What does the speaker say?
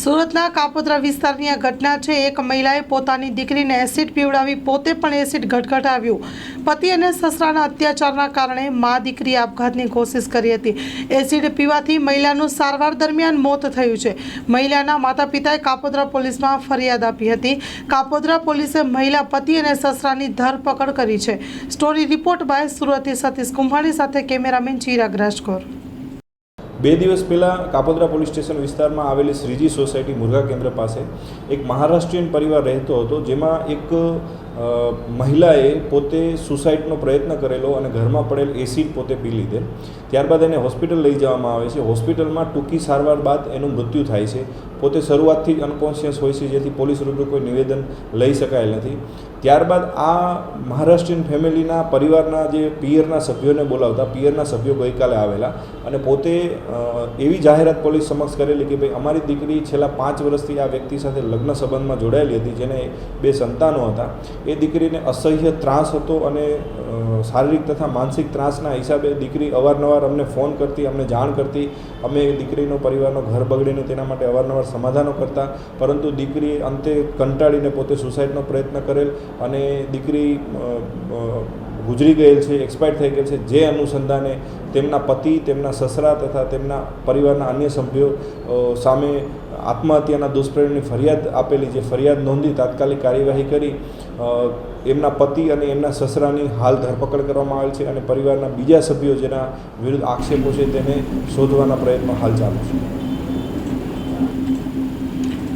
સુરતના કાપોદ્રા વિસ્તારની આ ઘટના છે. એક મહિલાએ પોતાની દીકરીને એસિડ પીવડાવી પોતે પણ એસિડ ઘટઘટાવ્યું પતિ અને સસરાના અત્યાચારના કારણે મા દીકરી આપઘાતની કોશિશ કરી હતી. એસિડ પીવાથી મહિલાનું સારવાર દરમિયાન મોત થયું છે. મહિલાના માતા પિતાએ કાપોદ્રા પોલીસમાં ફરિયાદ આપી હતી. કાપોદ્રા પોલીસે મહિલા પતિ અને સસરાની ધરપકડ કરી છે. સ્ટોરી રિપોર્ટ બાય સુરતથી સતીશ કુંભાણી સાથે કેમેરામેન ચિરાગ રાજકોર. બે દિવસ પહેલાં કાપોદ્રા પોલીસ સ્ટેશન વિસ્તારમાં આવેલી શ્રીજી સોસાયટી મુરઘા કેન્દ્ર પાસે એક મહારાષ્ટ્રીયન પરિવાર રહેતો હતો, જેમાં એક મહિલાએ પોતે સુસાઇડનો પ્રયત્ન કરેલો અને ઘરમાં પડેલ એસિડ પોતે પી લીધેલ ત્યારબાદ એને હોસ્પિટલ લઈ જવામાં આવે છે. હોસ્પિટલમાં ટૂંકી સારવાર બાદ એનું મૃત્યુ થાય છે. પોતે શરૂઆતથી જ અનકોન્શિયસ હોય છે, જેથી પોલીસ રૂબરૂ કોઈ નિવેદન લઈ શકાયેલ નથી. ત્યારબાદ આ મહારાષ્ટ્રીયન ફેમિલીના પરિવારના જે પિયરના સભ્યોને બોલાવતા, પિયરના સભ્યો ગઈકાલે આવેલા અને પોતે એવી જાહેરાત પોલીસ સમક્ષ કરેલી કે ભાઈ અમારી દીકરી છેલ્લા પાંચ વર્ષથી આ વ્યક્તિ સાથે લગ્ન સંબંધમાં જોડાયેલી હતી, જેને બે સંતાનો હતા. એ દીકરીને અસહ્ય ત્રાસ હતો અને શારીરિક તથા માનસિક ત્રાસના હિસાબે દીકરી અવારનવાર અમને ફોન કરતી, અમને જાણ કરતી. અમે દીકરીનો પરિવારનો ઘર બગડીને તેના માટે અવારનવાર સમાધાનો કરતા, પરંતુ દીકરી અંતે કંટાળીને પોતે સુસાઇડનો પ્રયત્ન કરેલ અને દીકરી ગુજરી ગયેલ છે, એક્સપાયર થઈ ગયેલ છે, જે અનુસંધાને તેમના પતિ, તેમના સસરા તથા તેમના પરિવારના અન્ય સભ્યો સામે આત્મહત્યાના દુષ્પ્રેરણની ફરિયાદ આપેલી જે ફરિયાદ નોંધી તાત્કાલિક કાર્યવાહી કરી એમના પતિ અને એમના સસરાની હાલ ધરપકડ કરવામાં આવેલ છે અને પરિવારના બીજા સભ્યો જેના વિરુદ્ધ આક્ષેપો છે તેને શોધવાના પ્રયત્નો હાલ ચાલુ છે.